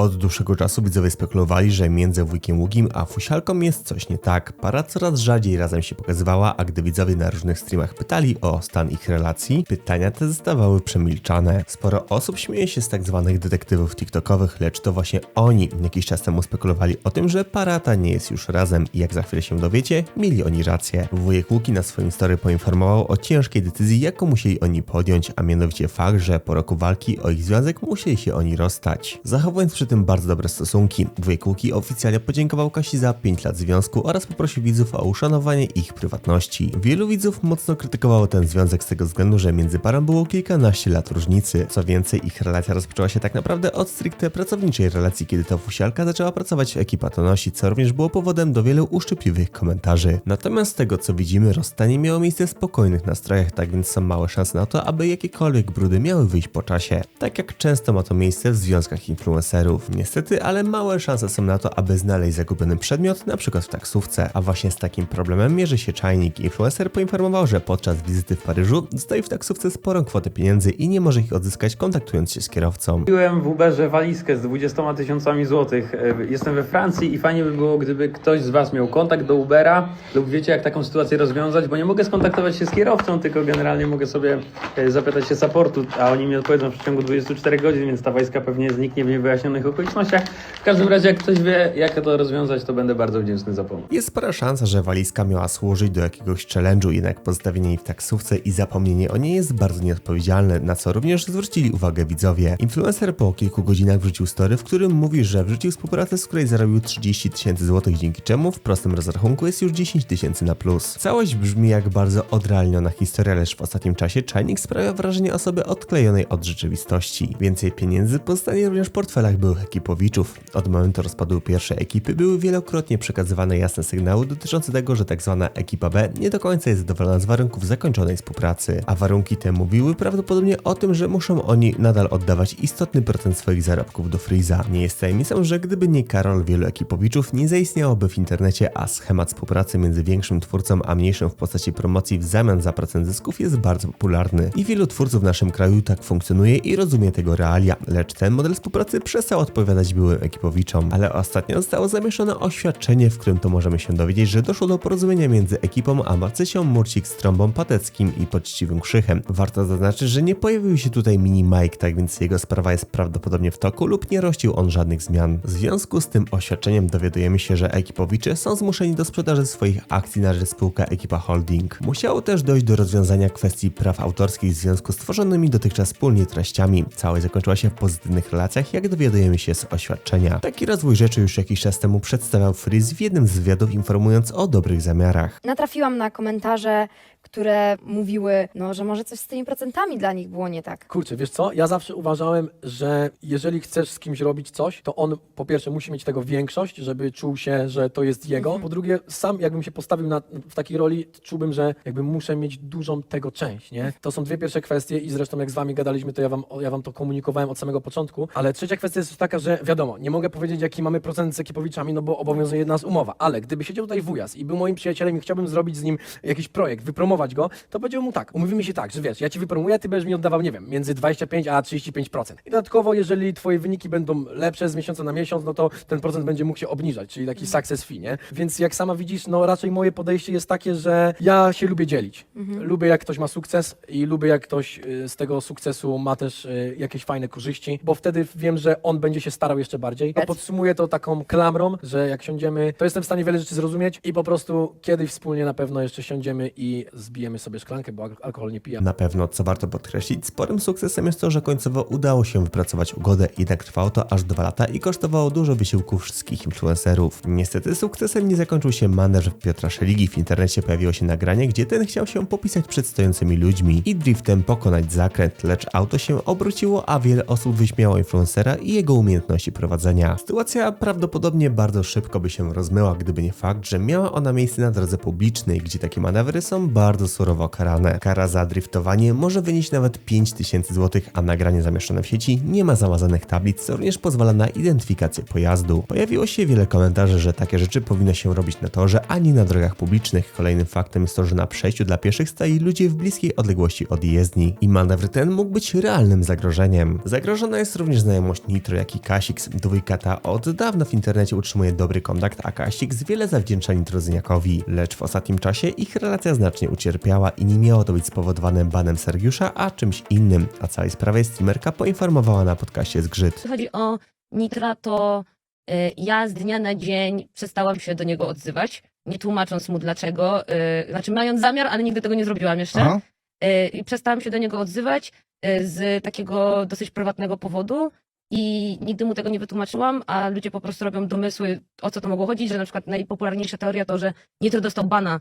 Od dłuższego czasu widzowie spekulowali, że między wujkiem Ługim a Fusialką jest coś nie tak. Para coraz rzadziej razem się pokazywała, a gdy widzowie na różnych streamach pytali o stan ich relacji, pytania te zostawały przemilczane. Sporo osób śmieje się z tak zwanych detektywów tiktokowych, lecz to właśnie oni jakiś czas temu spekulowali o tym, że para ta nie jest już razem i jak za chwilę się dowiecie, mieli oni rację. Wujek Łuki na swoim story poinformował o ciężkiej decyzji, jaką musieli oni podjąć, a mianowicie fakt, że po roku walki o ich związek musieli się oni rozstać. Zachowując przy tym bardzo dobre stosunki, wujek Łuki oficjalnie podziękował Kasi za 5 lat związku oraz poprosił widzów o uszanowanie ich prywatności. Wielu widzów mocno krytykowało ten związek z tego względu, że między parą było kilkanaście lat różnicy. Co więcej, ich relacja rozpoczęła się tak naprawdę od stricte pracowniczej relacji, kiedy to Fusialka zaczęła pracować w ekipa Tonosi, co również było powodem do wielu uszczypliwych komentarzy. Natomiast z tego co widzimy, rozstanie miało miejsce w spokojnych nastrojach, tak więc są małe szanse na to, aby jakiekolwiek brudy miały wyjść po czasie. Tak jak często ma to miejsce w związkach influencerów. Niestety, ale małe szanse są na to, aby znaleźć zagubiony przedmiot, przykład w taksówce. A właśnie z takim problemem mierzy się czajnik. Influencer poinformował, że podczas wizyty w Paryżu dostaje w taksówce sporą kwotę pieniędzy i nie może ich odzyskać kontaktując się z kierowcą. Kupiłem w Uberze walizkę z 20 tysiącami złotych. E, Jestem we Francji i fajnie by było, gdyby ktoś z Was miał kontakt do Ubera lub wiecie, jak taką sytuację rozwiązać, bo nie mogę skontaktować się z kierowcą, tylko generalnie mogę sobie e, zapytać się supportu, a oni mi odpowiedzą w przeciągu 24 godzin, więc ta walizka pewnie zniknie w niewyjaśnionych okolicznościach. W każdym razie, jak ktoś wie, jak to rozwiązać, to będę bardzo wdzięczny za pomoc. Jest spora szansa, że walizka miała służyć do jakiegoś challenge'u, jednak pozostawienie jej w taksówce i zapomnienie o niej jest bardzo nieodpowiedzialne, na co również zwrócili uwagę widzowie. Influencer po kilku godzinach wrzucił story, w którym mówi, że wrzucił współpracę, z której zarobił 30 tysięcy złotych, dzięki czemu w prostym rozrachunku jest już 10 tysięcy na plus. Całość brzmi jak bardzo odrealniona historia, lecz w ostatnim czasie czajnik sprawia wrażenie osoby odklejonej od rzeczywistości. Więcej pieniędzy pozostanie również w portfelach byłych ekipowiczów. Od momentu rozpadu pierwszej ekipy były wielokrotnie przekazywane jasne sygnały dotyczące tego, że tak zwana ekipa B nie do końca jest zadowolona z warunków zakończonej współpracy, a warunki te mówiły prawdopodobnie o tym, że muszą oni nadal oddawać istotny procent swoich zarobków do Freeza. Nie jest tajemnicą, że gdyby nie Karol, wielu ekipowiczów nie zaistniałoby w internecie, a schemat współpracy między większym twórcą a mniejszym w postaci promocji w zamian za procent zysków jest bardzo popularny. I wielu twórców w naszym kraju tak funkcjonuje i rozumie tego realia, lecz ten model współpracy przestał odpowiadać byłym ekipowiczom. Ale ostatnio zostało zamieszczone oświadczenie, w którym to możemy się dowiedzieć, że doszło do porozumienia między ekipą a Marcysią Murcik z Trąbą Pateckim i Poczciwym Krzychem. Warto zaznaczyć, że nie pojawił się tutaj mini Mike, tak więc jego sprawa jest prawdopodobnie w toku lub nie rościł on żadnych zmian. W związku z tym oświadczeniem dowiadujemy się, że ekipowicze są zmuszeni do sprzedaży swoich akcji na rzecz spółka Ekipa Holding. Musiało też dojść do rozwiązania kwestii praw autorskich w związku z tworzonymi dotychczas wspólnie treściami. Całość zakończyła się w pozytywnych relacjach, jak dowiadujemy się z oświadczenia. Taki rozwój rzeczy już jakiś czas temu przedstawiał Freeze w jednym z wywiadów informując o dobrych zamiarach. Natrafiłam na komentarze, które mówiły, no, że może coś z tymi procentami dla nich było nie tak. Kurczę, wiesz co? Ja zawsze uważałem, że jeżeli chcesz z kimś robić coś, to on po pierwsze musi mieć tego większość, żeby czuł się, że to jest jego. Po drugie, sam jakbym się postawił na, w takiej roli, czułbym, że jakby muszę mieć dużą tego część, nie? To są dwie pierwsze kwestie i zresztą jak z wami gadaliśmy, to ja wam, ja wam to komunikowałem od samego początku. Ale trzecia kwestia jest taka, że wiadomo, nie mogę powiedzieć jaki mamy procent z Ekipowiczami, no bo obowiązuje nas umowa, ale gdyby siedział tutaj wujas i był moim przyjacielem i chciałbym zrobić z nim jakiś projekt, wypromować go, to powiedział mu tak, umówimy się tak, że wiesz, ja ci wypromuję, a ty będziesz mi oddawał, nie wiem, między 25 a 35%. I dodatkowo, jeżeli twoje wyniki będą lepsze z miesiąca na miesiąc, no to ten procent będzie mógł się obniżać, czyli taki success fee, nie? Więc jak sama widzisz, no raczej moje podejście jest takie, że ja się lubię dzielić. Lubię jak ktoś ma sukces i lubię jak ktoś y, z tego sukcesu ma też y, jakieś fajne korzyści, bo wtedy wiem, że on będzie się starał jeszcze bardziej. No, podsumuję to taką klamrą, że jak siądziemy, to jestem w stanie wiele rzeczy zrozumieć i po prostu kiedyś wspólnie na pewno jeszcze siądziemy i zbijemy sobie szklankę, bo al- alkohol nie. Na pewno, co warto podkreślić, sporym sukcesem jest to, że końcowo udało się wypracować ugodę, jednak trwało to aż dwa lata i kosztowało dużo wysiłku wszystkich influencerów. Niestety sukcesem nie zakończył się manewr Piotra Szeligi. W internecie pojawiło się nagranie, gdzie ten chciał się popisać przed stojącymi ludźmi i driftem pokonać zakręt, lecz auto się obróciło, a wiele osób wyśmiało influencera i jego umiejętności prowadzenia. Sytuacja prawdopodobnie bardzo szybko by się rozmyła, gdyby nie fakt, że miała ona miejsce na drodze publicznej, gdzie takie manewry są bardzo bardzo surowo karane. Kara za driftowanie może wynieść nawet 5000 zł, a nagranie zamieszczone w sieci nie ma zamazanych tablic, co również pozwala na identyfikację pojazdu. Pojawiło się wiele komentarzy, że takie rzeczy powinno się robić na torze, a nie na drogach publicznych. Kolejnym faktem jest to, że na przejściu dla pieszych stali ludzie w bliskiej odległości od jezdni i manewr ten mógł być realnym zagrożeniem. Zagrożona jest również znajomość Nitro, jak i Kasix. Dwójka ta od dawna w internecie utrzymuje dobry kontakt, a Kasix wiele zawdzięcza Nitrozyniakowi. Lecz w ostatnim czasie ich relacja znacznie ucierpiała i nie miało to być spowodowane banem Sergiusza, a czymś innym. A całej sprawie streamerka poinformowała na podcaście Zgrzyt. Jeśli chodzi o Nitra, to y, ja z dnia na dzień przestałam się do niego odzywać, nie tłumacząc mu dlaczego. y, Znaczy, mając zamiar, ale nigdy tego nie zrobiłam jeszcze. Aha. Y, I przestałam się do niego odzywać y, z takiego dosyć prywatnego powodu. I nigdy mu tego nie wytłumaczyłam, a ludzie po prostu robią domysły, o co to mogło chodzić, że na przykład najpopularniejsza teoria to, że Nitro dostał bana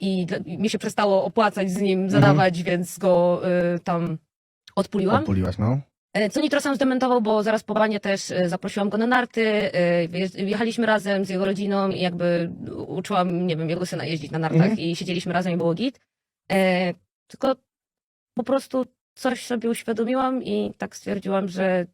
i dla- i mi się przestało opłacać z nim zadawać, więc go y, tam odpuliłam. Odpuliłaś, no. E, Co Nitro sam zdementował, bo zaraz po banie też e, zaprosiłam go na narty, e, jechaliśmy razem z jego rodziną i jakby uczyłam, nie wiem, jego syna jeździć na nartach Mhm. i siedzieliśmy razem i było git. E, tylko po prostu coś sobie uświadomiłam i tak stwierdziłam, że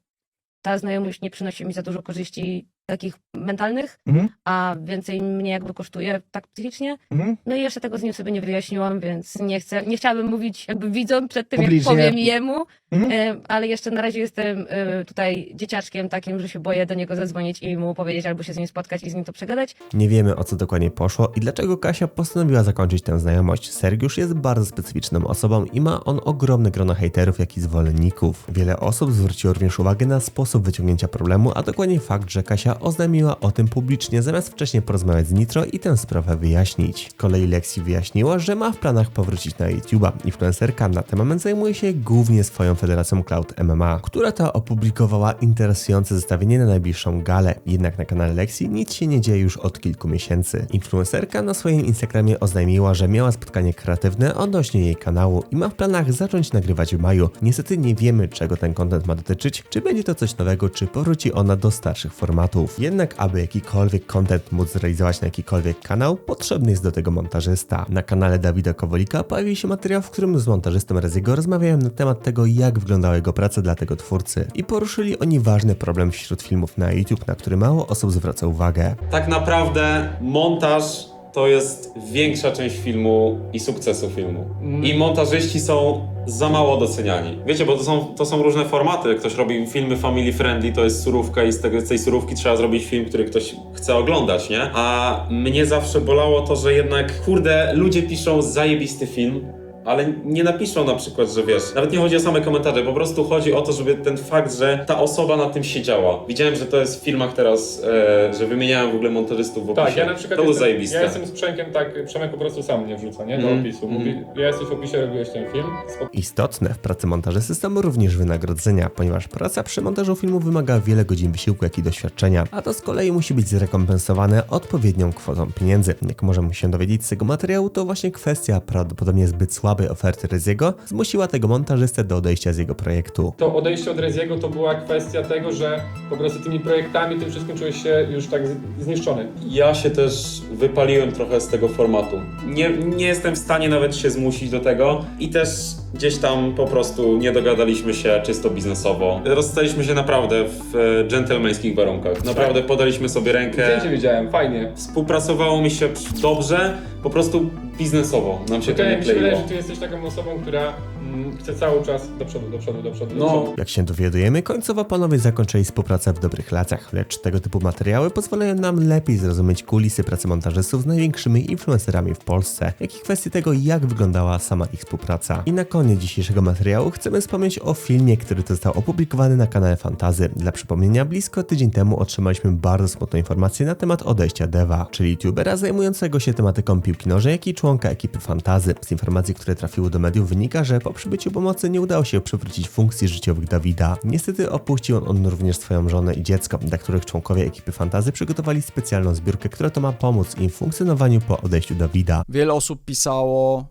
ta znajomość nie przynosi mi za dużo korzyści takich mentalnych, Mhm. a więcej mnie jakby kosztuje tak psychicznie. Mhm. No i jeszcze tego z nim sobie nie wyjaśniłam, więc nie chcę, nie chciałabym mówić jakby widzom przed tym, Publicznie. jak powiem jemu, Mhm. E, ale jeszcze na razie jestem e, tutaj dzieciaczkiem takim, że się boję do niego zadzwonić i mu powiedzieć albo się z nim spotkać i z nim to przegadać. Nie wiemy o co dokładnie poszło i dlaczego Kasia postanowiła zakończyć tę znajomość. Sergiusz jest bardzo specyficzną osobą i ma on ogromne grono hejterów, jak i zwolenników. Wiele osób zwróciło również uwagę na sposób wyciągnięcia problemu, a dokładnie fakt, że Kasia oznajmiła o tym publicznie, zamiast wcześniej porozmawiać z Nitro i tę sprawę wyjaśnić. Z kolei Lexi wyjaśniła, że ma w planach powrócić na YouTube'a. Influencerka na ten moment zajmuje się głównie swoją federacją Cloud MMA, która ta opublikowała interesujące zestawienie na najbliższą galę. Jednak na kanale Lexi nic się nie dzieje już od kilku miesięcy. Influencerka na swoim Instagramie oznajmiła, że miała spotkanie kreatywne odnośnie jej kanału i ma w planach zacząć nagrywać w maju. Niestety nie wiemy, czego ten content ma dotyczyć, czy będzie to coś nowego, czy powróci ona do starszych formatów. Jednak, aby jakikolwiek content móc zrealizować na jakikolwiek kanał, potrzebny jest do tego montażysta. Na kanale Dawida Kowalika pojawił się materiał, w którym z montażystą Reziego rozmawiają na temat tego, jak wyglądała jego praca dla tego twórcy. I poruszyli oni ważny problem wśród filmów na YouTube, na który mało osób zwraca uwagę. Tak naprawdę montaż to jest większa część filmu i sukcesu filmu. I montażyści są za mało doceniani. Wiecie, bo to są, to są różne formaty. Ktoś robi filmy family friendly, to jest surówka i z, tego, z tej surówki trzeba zrobić film, który ktoś chce oglądać, nie? A mnie zawsze bolało to, że jednak, kurde, ludzie piszą zajebisty film, ale nie napiszą na przykład, że wiesz, nawet nie chodzi o same komentarze, po prostu chodzi o to, żeby ten fakt, że ta osoba na tym siedziała. Widziałem, że to jest w filmach teraz, e, że wymieniałem w ogóle montażystów w opisie. Tak, ja na przykład to było jestem, zajebiste. ja jestem z Przemkiem tak, Przemek po prostu sam mnie wrzuca, nie? Do Mhm, opisu. mhm. Mówi, ja jesteś w opisie, robiłeś ten film. Spoko. Istotne w pracy montażysty są również wynagrodzenia, ponieważ praca przy montażu filmu wymaga wiele godzin wysiłku, jak i doświadczenia, a to z kolei musi być zrekompensowane odpowiednią kwotą pieniędzy. Jak możemy się dowiedzieć z tego materiału, to właśnie kwestia prawdopodobnie zbyt słabej oferty Reziego zmusiła tego montażystę do odejścia z jego projektu. To odejście od Reziego to była kwestia tego, że po prostu tymi projektami, tym wszystkim czułeś się już tak zniszczony. Ja się też wypaliłem trochę z tego formatu. Nie, nie jestem w stanie nawet się zmusić do tego i też gdzieś tam po prostu nie dogadaliśmy się czysto biznesowo. Rozstaliśmy się naprawdę w e, dżentelmeńskich warunkach. Naprawdę podaliśmy sobie rękę. Zdjęcie widziałem, fajnie. Współpracowało mi się dobrze, po prostu biznesowo nam się to nie mi się wydaje, kleiło. że ty jesteś taką osobą, która mm, chce cały czas do przodu, do przodu, do przodu, do No. przodu. Jak się dowiadujemy, końcowo panowie zakończyli współpracę w dobrych latach, lecz tego typu materiały pozwalają nam lepiej zrozumieć kulisy pracy montażystów z największymi influencerami w Polsce, jak i kwestie tego, jak wyglądała sama ich współpraca. I na koniec dzisiejszego materiału chcemy wspomnieć o filmie, który został opublikowany na kanale Fantazy. Dla przypomnienia, blisko tydzień temu otrzymaliśmy bardzo smutną informację na temat odejścia Deva, czyli youtubera zajmującego się tematyką piłki nożnej, jak i członka ekipy Fantazy. Z informacji, które trafiły do mediów wynika, że po przybyciu pomocy nie udało się przywrócić funkcji życiowych Dawida. Niestety opuścił on, również swoją żonę i dziecko, dla których członkowie ekipy Fantazy przygotowali specjalną zbiórkę, która to ma pomóc im w funkcjonowaniu po odejściu Dawida. Wiele osób pisało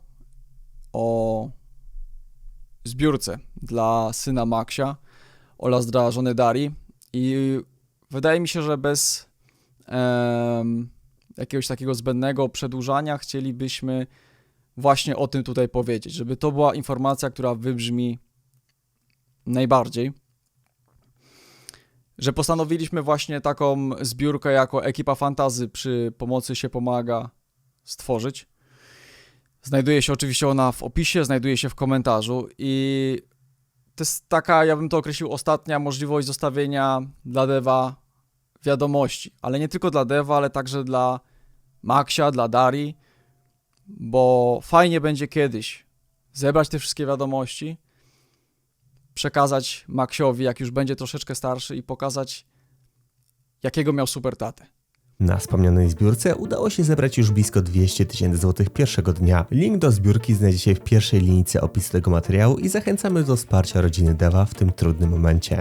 o zbiórce dla syna Maxia oraz dla żony Dari i wydaje mi się, że bez jakiegoś takiego zbędnego przedłużania chcielibyśmy właśnie o tym tutaj powiedzieć, żeby to była informacja, która wybrzmi najbardziej. Że postanowiliśmy właśnie taką zbiórkę jako ekipa fantazy przy pomocy się pomaga stworzyć. Znajduje się oczywiście ona w opisie, znajduje się w komentarzu i to jest taka, ja bym to określił, ostatnia możliwość zostawienia dla Deva wiadomości, ale nie tylko dla Deva, ale także dla Maxia, dla Dari, bo fajnie będzie kiedyś zebrać te wszystkie wiadomości, przekazać Maxiowi, jak już będzie troszeczkę starszy i pokazać, jakiego miał super tatę. Na wspomnianej zbiórce udało się zebrać już blisko 200 tysięcy złotych pierwszego dnia. Link do zbiórki znajdzie się w pierwszej linijce opisu tego materiału i zachęcamy do wsparcia rodziny Deva w tym trudnym momencie.